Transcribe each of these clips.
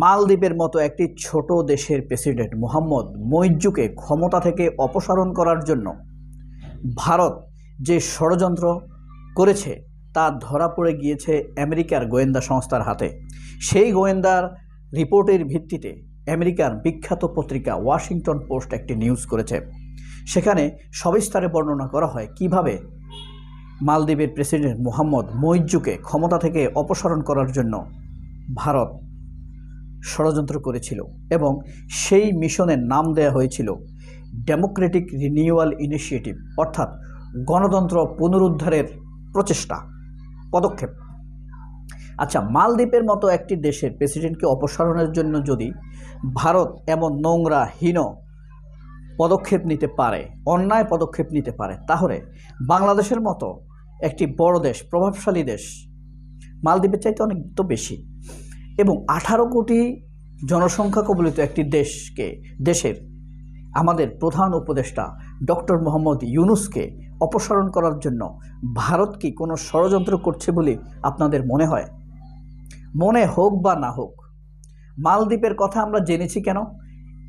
মালদ্বীপের মতো একটি ছোট দেশের প্রেসিডেন্ট মোহাম্মদ মইজ্জুকে ক্ষমতা থেকে অপসারণ করার জন্য ভারত যে ষড়যন্ত্র করেছে তা ধরা পড়ে গিয়েছে আমেরিকার গোয়েন্দা সংস্থার হাতে। সেই গোয়েন্দার রিপোর্টের ভিত্তিতে আমেরিকার বিখ্যাত পত্রিকা ওয়াশিংটন পোস্ট একটি নিউজ করেছে। সেখানে সবিস্তারে বর্ণনা করা হয় কীভাবে মালদ্বীপের প্রেসিডেন্ট মোহাম্মদ মইজ্জুকে ক্ষমতা থেকে অপসারণ করার জন্য ভারত ষড়যন্ত্র করেছিল এবং সেই মিশনের নাম দেওয়া হয়েছিল ডেমোক্রেটিক রিনিউয়াল ইনিশিয়েটিভ অর্থাৎ গণতন্ত্র পুনরুদ্ধারের প্রচেষ্টা, পদক্ষেপ। আচ্ছা মালদ্বীপের মতো একটি দেশের প্রেসিডেন্টকে অপসারণের জন্য যদি ভারত এমন নোংরা হীন পদক্ষেপ নিতে পারে, অন্যায় পদক্ষেপ নিতে পারে, তাহলে বাংলাদেশের মতো একটি বড় দেশ, প্রভাবশালী দেশ মালদ্বীপের চাইতে অনেক তো বেশি। এবং আঠারো কোটি জনসংখ্যা কবলিত একটি দেশকে, দেশের আমাদের প্রধান উপদেষ্টা ডক্টর মোহাম্মদ ইউনুসকে অপসারণ করার জন্য ভারত কি কোনো ষড়যন্ত্র করছে বলে আপনাদের মনে হয়? মনে হোক বা না হোক, মালদ্বীপের কথা আমরা জেনেছি কেন?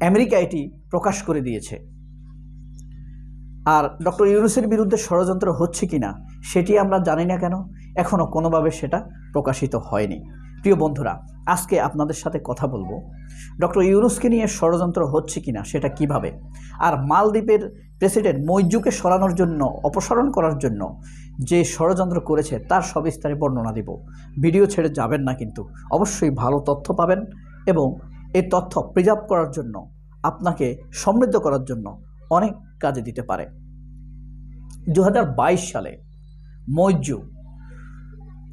আমেরিকা এটি প্রকাশ করে দিয়েছে। আর ডক্টর ইউনুসের বিরুদ্ধে ষড়যন্ত্র হচ্ছে কি না সেটি আমরা জানি না কেন? এখনও কোনোভাবে সেটা প্রকাশিত হয়নি। প্রিয় বন্ধুরা, আজকে আপনাদের সাথে কথা বলব। ডক্টর ইউনুসকে নিয়ে ষড়যন্ত্র হচ্ছে কি না সেটা কীভাবে? আর মালদ্বীপের প্রেসিডেন্ট মৈজুকে সরানোর জন্য, অপসারণ করার জন্য যে ষড়যন্ত্র করেছে, তার সবিস্তারে বর্ণনা দিব। ভিডিও ছেড়ে যাবেন না কিন্তু, অবশ্যই ভালো তথ্য পাবেন এবং এই তথ্য প্রিজার্ভ করার জন্য, আপনাকে সমৃদ্ধ করার জন্য অনেক কাজে দিতে পারে। দু হাজার বাইশ সালে মৈজু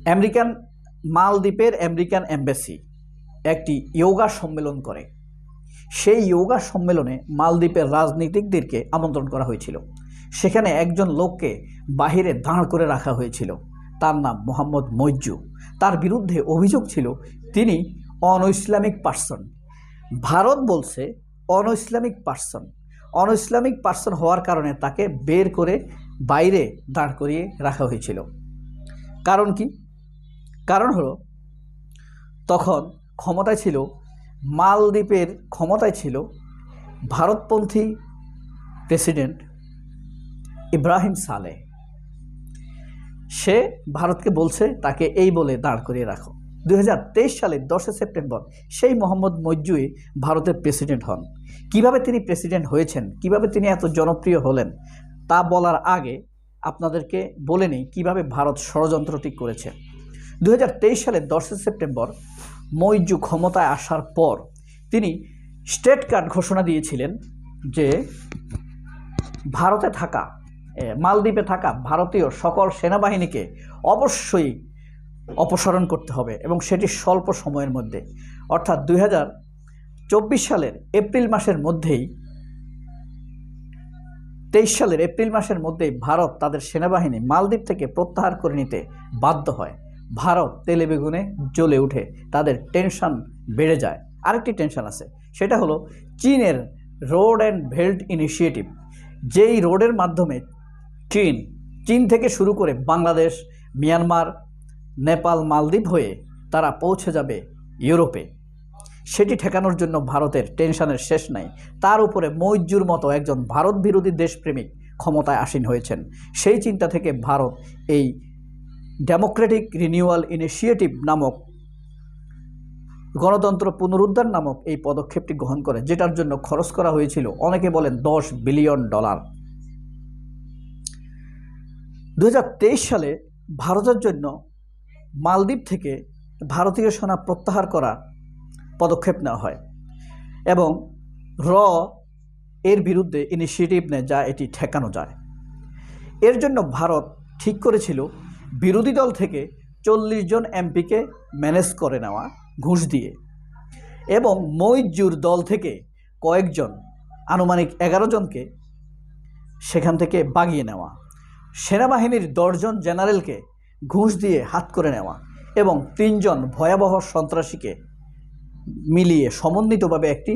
আমেরিকান মালদ্বীপের আমেরিকান এম্বাসি একটি ইয়োগা সম্মেলন করে। সেই ইয়োগা সম্মেলনে মালদ্বীপের রাজনীতিকদেরকে আমন্ত্রণ করা হয়েছিল। সেখানে একজন লোককে বাহিরে দাঁড় করে রাখা হয়েছিল। তার নাম মোহাম্মদ মৈজু তার বিরুদ্ধে অভিযোগ ছিল, তিনি অন ইসলামিক পার্সন। ভারত বলছে on Islamic person. On Islamic person হওয়ার কারণে তাকে বের করে বাইরে দাঁড় করিয়ে রাখা হয়েছিল। কারণ কি? কারণ হলো, তখন ক্ষমতায় ছিল, মালদ্বীপের ক্ষমতায় ছিল ভারতপন্থী প্রেসিডেন্ট ইব্রাহিম সালে। সে ভারতকে বলছে, তাকে এই বলে দাঁড় করিয়ে রাখো। দুই হাজার তেইশ সালের দশই সেপ্টেম্বর, সেই মোহাম্মদ মজ্জুই ভারতের প্রেসিডেন্ট হন। কীভাবে তিনি প্রেসিডেন্ট হয়েছেন? কীভাবে তিনি এত জনপ্রিয় হলেন? তা বলার আগে আপনাদেরকে বলে নিই কীভাবে ভারত ষড়যন্ত্রটি করেছে। দু হাজার তেইশ সালের দশই সেপ্টেম্বর মৈজু ক্ষমতায় আসার পর তিনি স্টেট কার্ড ঘোষণা দিয়েছিলেন যে ভারতে থাকা মালদ্বীপে থাকা ভারতীয় সকল সেনাবাহিনীকে অবশ্যই অপসারণ করতে হবে এবং সেটি স্বল্প সময়ের মধ্যে। অর্থাৎ দুই সালের এপ্রিল মাসের মধ্যেই, তেইশ সালের এপ্রিল মাসের মধ্যেই ভারত তাদের সেনাবাহিনী মালদ্বীপ থেকে প্রত্যাহার করে নিতে বাধ্য হয়। ভারত তেলে বেগুনে জ্বলে উঠে, তাদের টেনশন বেড়ে যায়। আরেকটি টেনশন আছে, সেটা হলো চীনের রোড অ্যান্ড ভেল্ট ইনিশিয়েটিভ যেই রোডের মাধ্যমে চীন চীন থেকে শুরু করে বাংলাদেশ, মিয়ানমার, নেপাল, মালদ্বীপ হয়ে তারা পৌঁছে যাবে ইউরোপে। সেটি ঠেকানোর জন্য ভারতের টেনশনের শেষ নাই। তার উপরে মৈজুর মতো একজন ভারত বিরোধী দেশপ্রেমিক ক্ষমতায় আসীন হয়েছেন। সেই চিন্তা থেকে ভারত এই ডেমোক্রেটিক রিনিউয়াল ইনিশিয়েটিভ নামক গণতন্ত্র পুনরুদ্ধার নামক এই পদক্ষেপটি গ্রহণ করে, যেটার জন্য খরচ করা হয়েছিল, অনেকে বলেন দশ বিলিয়ন ডলার। দু হাজার তেইশ সালে ভারতের জন্য মালদ্বীপ থেকে ভারতীয় সেনা প্রত্যাহার করা পদক্ষেপ নেওয়া হয় এবং র এর বিরুদ্ধে ইনিশিয়েটিভ নেয় যা এটি ঠেকানো যায়। এর জন্য ভারত ঠিক করেছিল বিরোধী দল থেকে চল্লিশ জন এমপিকে ম্যানেজ করে নেওয়া, ঘুষ দিয়ে। এবং মইজুর দল থেকে কয়েকজন, আনুমানিক এগারো জনকে সেখান থেকে বাগিয়ে নেওয়া। সেনাবাহিনীর দশজন জেনারেলকে ঘুষ দিয়ে হাত করে নেওয়া এবং তিনজন ভয়াবহ সন্ত্রাসীকে মিলিয়ে সমন্বিতভাবে একটি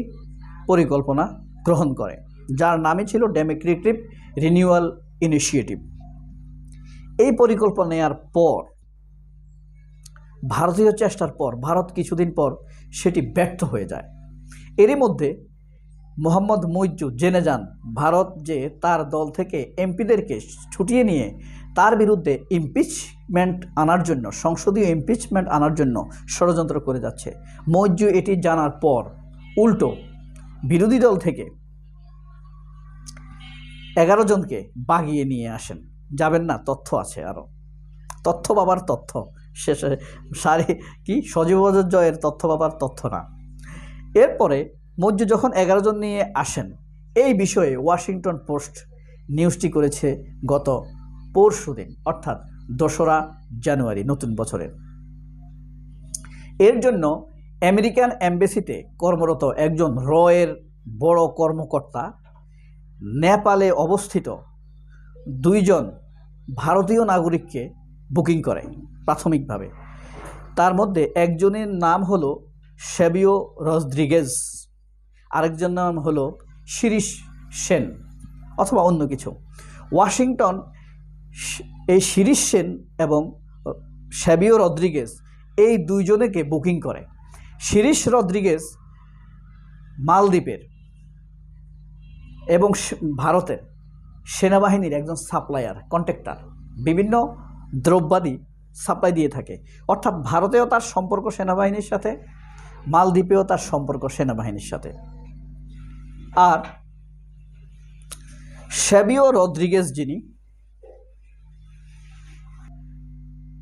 পরিকল্পনা গ্রহণ করে, যার নামই ছিল ডেমোক্রেটিক রিনিউয়াল ইনিশিয়েটিভ এই পরিকল্পনা নেওয়ার পর, ভারতীয় চেষ্টার পর, ভারত কিছুদিন পর সেটি ব্যর্থ হয়ে যায়। এরই মধ্যে মোহাম্মদ মুইজ্জু জেনে যান, ভারত যে তার দল থেকে এমপিদেরকে ছুটিয়ে নিয়ে তার বিরুদ্ধে ইমপিচমেন্ট আনার জন্য, সংসদীয় ইমপিচমেন্ট আনার জন্য ষড়যন্ত্র করে যাচ্ছে। মৈজু এটি জানার পর উল্টো বিরোধী দল থেকে এগারো জনকে বাগিয়ে নিয়ে আসেন। যাবেন না, তথ্য আছে আরও তথ্য বাবার তথ্য। শেষে সারি কি? সজীব জয়ের তথ্য বাবার তথ্য না। এরপরে মজ্জু যখন এগারো জন নিয়ে আসেন, এই বিষয়ে ওয়াশিংটন পোস্ট নিউজটি করেছে গত পরশু দিন, অর্থাৎ দোসরা জানুয়ারি, নতুন বছরের। এর জন্য আমেরিকান অ্যাম্বাসিতে কর্মরত একজন রয়ের বড় কর্মকর্তা নেপালে অবস্থিত দুইজন ভারতীয় নাগরিককে বুকিং করে প্রাথমিকভাবে। তার মধ্যে একজনের নাম হলো শেবিও রদ্রিগেজ, আরেকজন নাম হলো শিরিশ সেন, অথবা অন্য কিছু। ওয়াশিংটন এই শিরিশ সেন এবং শেবিও রদ্রিগেজ এই দুইজনেকে বুকিং করে। শিরিশ রদ্রিগেজ মালদ্বীপের এবং ভারতের। সেনাবাহিনীর একজন সাপ্লায়ার, কন্ট্রাক্টর, বিভিন্ন দ্রব্যাদি সাপ্লাই দিয়ে থাকে। অর্থাৎ ভারতেও তার সম্পর্ক সেনাবাহিনীর সাথে, মালদ্বীপেও তার সম্পর্ক সেনাবাহিনীর সাথে। আর শেবিও রদ্রিগেজ যিনি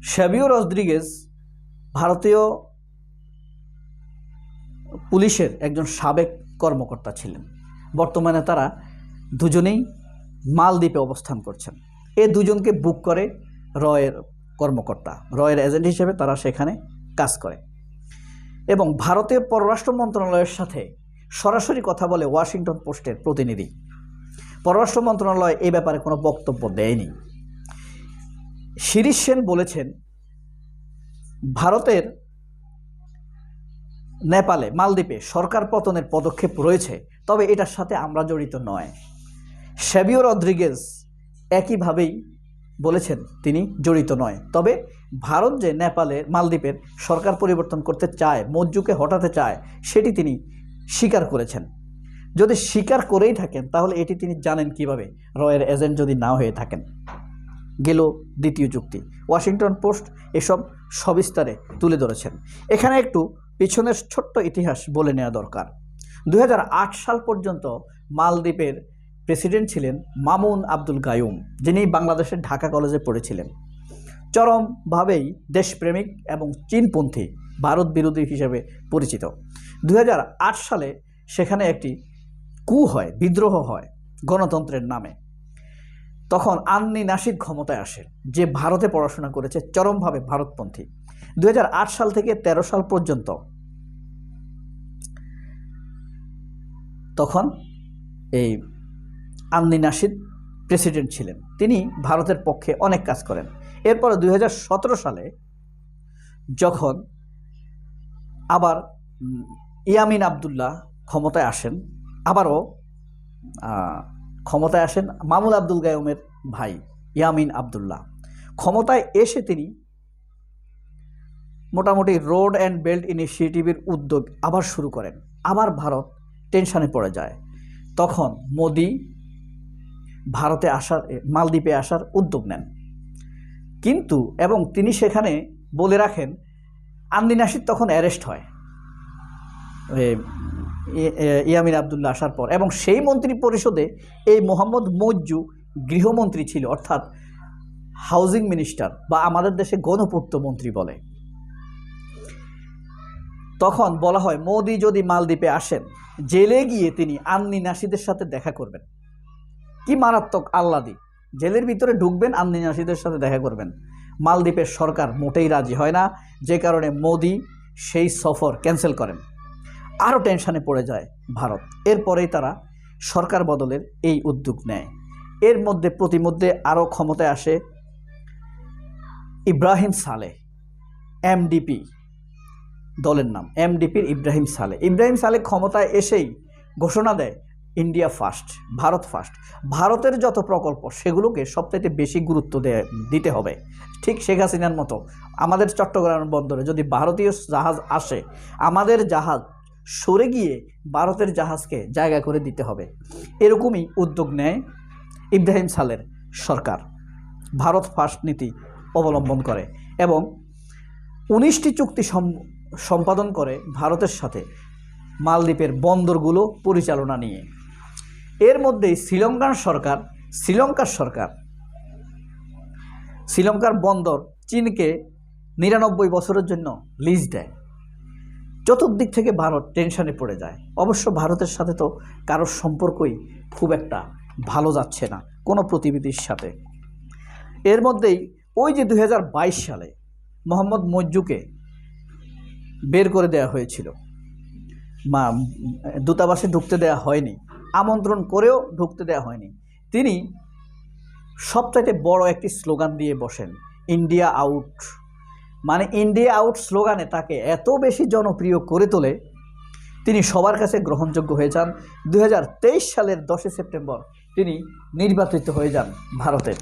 শেবিও রদ্রিগেজ ভারতীয় পুলিশের একজন সাবেক কর্মকর্তা ছিলেন। বর্তমানে তারা দুজনেই মালদ্বীপে অবস্থান করছেন। এ দুজনকে বুক করে রয়ের কর্মকর্তা, রয়ের এজেন্ট হিসেবে তারা সেখানে কাজ করে। এবং ভারতের পররাষ্ট্র মন্ত্রণালয়ের সাথে সরাসরি কথা বলে ওয়াশিংটন পোস্টের প্রতিনিধি। পররাষ্ট্র মন্ত্রণালয় এই ব্যাপারে কোনো বক্তব্য দেয়নি। শিরিশ সেন বলেছেন, ভারতের নেপালে, মালদ্বীপে সরকার পতনের পদক্ষেপ রয়েছে, তবে এটার সাথে আমরা জড়িত নয়। শেবিও রদ্রিগেজ একইভাবেই বলেছেন তিনি, জড়িত নয়। তবে ভারত যে নেপালে মালদ্বীপের সরকার পরিবর্তন করতে চায়, মজ্জুকে হটাতে চায়, সেটি তিনি স্বীকার করেছেন। যদি স্বীকার করেই থাকেন, তাহলে এটি তিনি জানেন কীভাবে রয়ের এজেন্ট যদি না হয়ে থাকেন। গেল দ্বিতীয় যুক্তি। ওয়াশিংটন পোস্ট এসব সবিস্তারে তুলে ধরেছেন। এখানে একটু পিছনের ছোট্ট ইতিহাস বলে নেওয়া দরকার। দু হাজার আট সাল পর্যন্ত মালদ্বীপের প্রেসিডেন্ট ছিলেন মামুন আব্দুল গায়ুম, যিনি বাংলাদেশের ঢাকা কলেজে পড়েছিলেন। চরমভাবেই দেশপ্রেমিক এবং চীনপন্থী, ভারত বিরোধী হিসেবে পরিচিত। দু হাজার আট সালে সেখানে একটি কু হয়, বিদ্রোহ হয় গণতন্ত্রের নামে। তখন আন্নি নাসিক ক্ষমতায় আসে, যে ভারতে পড়াশোনা করেছে চরমভাবে ভারতপন্থী। দুই হাজার আট সাল থেকে ১৩ সাল পর্যন্ত তখন এই আন্নি নাসিদ প্রেসিডেন্ট ছিলেন। তিনি ভারতের পক্ষে অনেক কাজ করেন। এরপরে দুই সালে যখন আবার ইয়ামিন আবদুল্লাহ ক্ষমতায় আসেন, আবারও ক্ষমতায় আসেন মামুল আব্দুল গায়মের ভাই ইয়ামিন আবদুল্লাহ। ক্ষমতায় এসে তিনি মোটামুটি রোড অ্যান্ড বেল্ট ইনিশিয়েটিভের উদ্যোগ আবার শুরু করেন। আবার ভারত টেনশানে পড়ে যায়। তখন মোদি ভারতে আসার মালদ্বীপে আসার উদ্যোগ নেন। কিন্তু, এবং তিনি সেখানে বলে রাখেন আন্দি নাসিদ তখন অ্যারেস্ট হয়। ইয়ামিন আবদুল্লাহ আসার পর। এবং সেই মন্ত্রী পরিষদে এই মোহাম্মদ মজ্জু গৃহমন্ত্রী ছিল, অর্থাৎ হাউজিং মিনিস্টার বা আমাদের দেশে গণপূর্ত মন্ত্রী বলে। তখন বলা হয়, মোদি যদি মালদ্বীপে আসেন, জেলে গিয়ে তিনি আন্নি নাসিদের সাথে দেখা করবেন। কি মারাত্মক আল্লাদি জেলের ভিতরে ঢুকবেন আন্নি নাসিদের সাথে দেখা করবেন। মালদ্বীপের সরকার মোটেই রাজি হয় না, যে কারণে মোদি সেই সফর ক্যান্সেল করেন। আরও টেনশানে পড়ে যায় ভারত। এরপরেই তারা সরকার বদলের এই উদ্যোগ নেয়। এর মধ্যে প্রতিমধ্যে আরও ক্ষমতায় আসে ইব্রাহিম সালেহ এমডিপি দলের নাম, এমডিপির ইব্রাহিম সালে। ইব্রাহিম সালে ক্ষমতায় এসেই ঘোষণা দেয় ইন্ডিয়া ফার্স্ট ভারত ফার্স্ট ভারতের যত প্রকল্প, সেগুলোকে সবচাইতে বেশি গুরুত্ব দিতে হবে। ঠিক শেখ হাসিনার মতো আমাদের চট্টগ্রাম বন্দরে যদি ভারতীয় জাহাজ আসে, আমাদের জাহাজ সরে গিয়ে ভারতের জাহাজকে জায়গা করে দিতে হবে। এরকমই উদ্যোগ নেয় ইব্রাহিম সালের সরকার। ভারত ফার্স্ট নীতি অবলম্বন করে এবং উনিশটি চুক্তি সম- সম্পাদন করে ভারতের সাথে মালদ্বীপের বন্দরগুলো পরিচালনা নিয়ে। এর মধ্যেই শ্রীলঙ্কার সরকার শ্রীলঙ্কার সরকার, শ্রীলঙ্কার বন্দর চীনকে নিরানব্বই বছরের জন্য লিজ দেয়। চতুর্দিক থেকে ভারত টেনশনে পড়ে যায়। অবশ্য ভারতের সাথে তো কারোর সম্পর্কই খুব একটা ভালো যাচ্ছে না, কোনো প্রতিবিধির সাথে। এর মধ্যেই ওই যে দু হাজার বাইশ সালে মোহাম্মদ মজ্জুকে বের করে দেওয়া হয়েছিল, মা, দূতাবাসে ঢুকতে দেওয়া হয়নি আমন্ত্রণ করেও ঢুকতে দেওয়া হয়নি। তিনি সবচাইতে বড় একটি স্লোগান দিয়ে বসেন, ইন্ডিয়া আউট। মানে ইন্ডিয়া আউট স্লোগানে তাকে এত বেশি জনপ্রিয় করে তোলে, তিনি সবার কাছে গ্রহণযোগ্য হয়ে যান। দু হাজার তেইশ সালের দশই সেপ্টেম্বর তিনি নির্বাচিত হয়ে যান ভারতের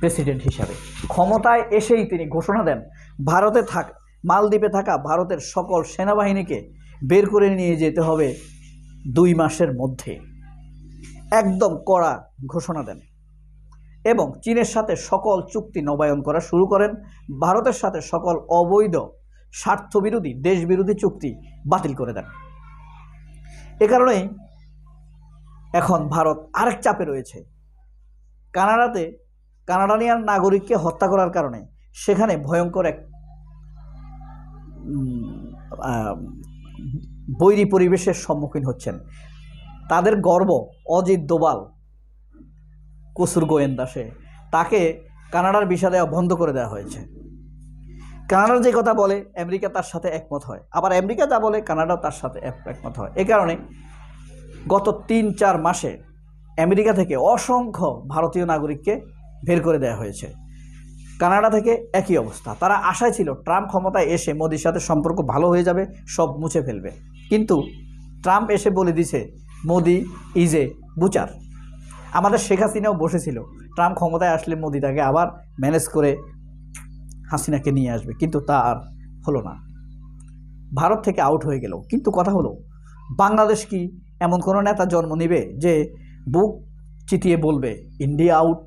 প্রেসিডেন্ট হিসাবে। ক্ষমতায় এসেই তিনি ঘোষণা দেন, ভারতে থাক, মালদ্বীপে থাকা ভারতের সকল সেনাবাহিনীকে বের করে নিয়ে যেতে হবে দুই মাসের মধ্যে একদম কড়া ঘোষণা দেন এবং চীনের সাথে সকল চুক্তি নবায়ন করা শুরু করেন। ভারতের সাথে সকল অবৈধ স্বার্থবিরোধী, দেশবিরোধী চুক্তি বাতিল করে দেন। এ কারণেই এখন ভারত আরেক চাপে রয়েছে। কানাডাতে কানাডানিয়ান নাগরিককে হত্যা করার কারণে সেখানে ভয়ঙ্কর এক বৈরী পরিবেশের সম্মুখীন হচ্ছেন। তাদের গর্ব অজিত দোবাল, কসুর গোয়েন্দা সে, তাকে কানাডার দেওয়া বন্ধ করে দেওয়া হয়েছে। কানাডার যে কথা বলে, আমেরিকা তার সাথে একমত হয়। আবার আমেরিকা যা বলে, কানাডাও তার সাথে এক- একমত হয়। এ কারণে গত তিন চার মাসে আমেরিকা থেকে অসংখ্য ভারতীয় নাগরিককে বের করে দেওয়া হয়েছে। কানাডা থেকে একই অবস্থা। তারা আশায় ছিল, ট্রাম্প ক্ষমতায় এসে মোদির সাথে সম্পর্ক ভালো হয়ে যাবে, সব মুছে ফেলবে। কিন্তু ট্রাম্প এসে বলে দিছে, মোদি ইজ এ বুচার আমাদের শেখ হাসিনাও বসেছিল। ট্রাম্প ক্ষমতায় আসলে মোদি তাকে আবার ম্যানেজ করে হাসিনাকে নিয়ে আসবে, কিন্তু তা আর হলো না। ভারত থেকে আউট হয়ে গেল। কিন্তু কথা হলো, বাংলাদেশ কি এমন কোনো নেতা জন্ম নেবে যে বুক চিতিয়ে বলবে, ইন্ডিয়া আউট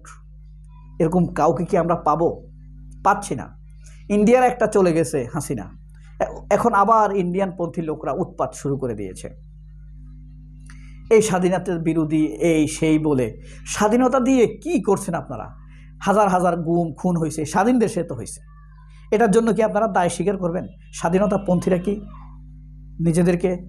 এরকম কাউকে কি আমরা পাবো? পাচ্ছি না। ইন্ডিয়ার একটা চলে গেছে হাসিনা। এখন আবার পন্থী লোকরা উৎপাত শুরু করে দিয়েছে। এই স্বাধীনতার বিরোধী, এই সেই বলে স্বাধীনতা দিয়ে কি করছেন আপনারা? হাজার হাজার গুম, খুন হয়েছে স্বাধীন দেশে তো হয়েছে এটার জন্য কি আপনারা দায় স্বীকার করবেন? স্বাধীনতা পন্থীরা কি নিজেদেরকে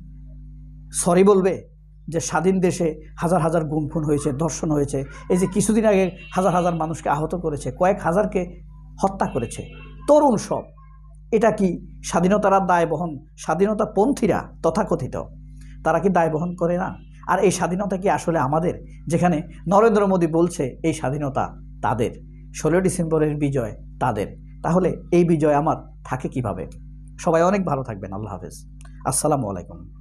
সরি বলবে যে স্বাধীন দেশে হাজার হাজার গুম, খুন হয়েছে, ধর্ষণ হয়েছে? এই যে কিছুদিন আগে হাজার হাজার মানুষকে আহত করেছে, কয়েক হাজারকে হত্যা করেছে। তরুণ সব। এটা কি? স্বাধীনতার দায় বহন স্বাধীনতা পন্থীরা তথাকথিত। তারা কি দায় বহন করে না? আর এই স্বাধীনতা কি আসলে আমাদের? যেখানে নরেন্দ্র মোদী বলছে, এই স্বাধীনতা তাদের। ষোলো ডিসেম্বরের বিজয় তাদের। তাহলে এই বিজয় আমার থাকে কীভাবে? সবাই অনেক ভালো থাকবেন। আল্লাহ হাফেজ। আসসালামু আলাইকুম।